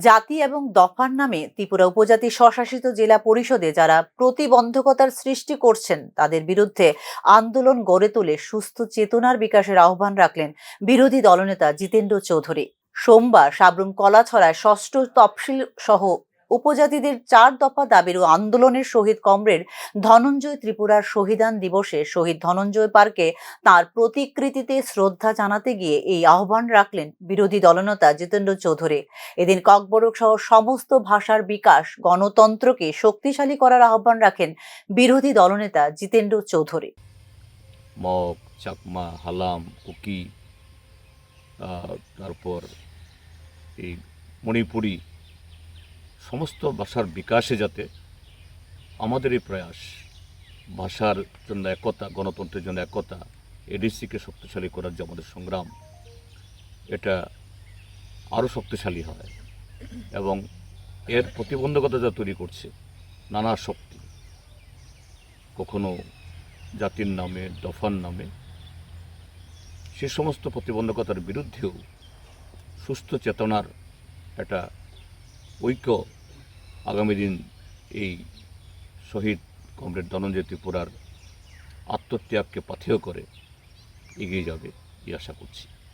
জাতি এবং দফার নামে ত্রিপুরা উপজাতি স্বশাসিত জেলা পরিষদে যারা প্রতিবন্ধকতার সৃষ্টি করছেন, তাদের বিরুদ্ধে আন্দোলন গড়ে তুলে সুস্থ চেতনার বিকাশের আহ্বান রাখলেন বিরোধী দলনেতা জিতেন্দ্র চৌধুরী। সোমবার সাবরুম কলাছড়ায় ষষ্ঠ তফসিল সহ উপজাতিদের চার দফা দাবির আন্দোলনের শহীদ কমরেড ধনঞ্জয় ত্রিপুরার শহীদান দিবসে শহীদ ধনঞ্জয় পার্কে তার প্রতিকৃতিতে শ্রদ্ধা জানাতে গিয়ে এই আহ্বান রাখলেন বিরোধী দলনেতা জিতেন্দ্র চৌধুরী। এদিন ককবরক সহ সমস্ত ভাষার বিকাশ গণতন্ত্রকে শক্তিশালী করার আহ্বান রাখেন বিরোধী দলনেতা জিতেন্দ্র চৌধুরী। মগ, চাকমা, হালাম কুকি তারপর এই মণিপুরি সমস্ত ভাষার বিকাশে যাতে আমাদের এই প্রয়াস, ভাষার জন্য একতা, গণতন্ত্রের জন্য একতা, এডিসিকে শক্তিশালী করার যে আমাদের সংগ্রাম, এটা আরও শক্তিশালী হয় এবং এর প্রতিবন্ধকতা যা তৈরি করছে, নানা শক্তি, কখনো জাতির নামে, দফার নামে, সে সমস্ত প্রতিবন্ধকতার বিরুদ্ধেও সুস্থ চেতনার একটা ঐক্য আগামী দিন এই শহীদ কমরেড ধনঞ্জয় ত্রিপুরার আত্মত্যাগকে পাথেয় করে এগিয়ে যাবে এই আশা করছি।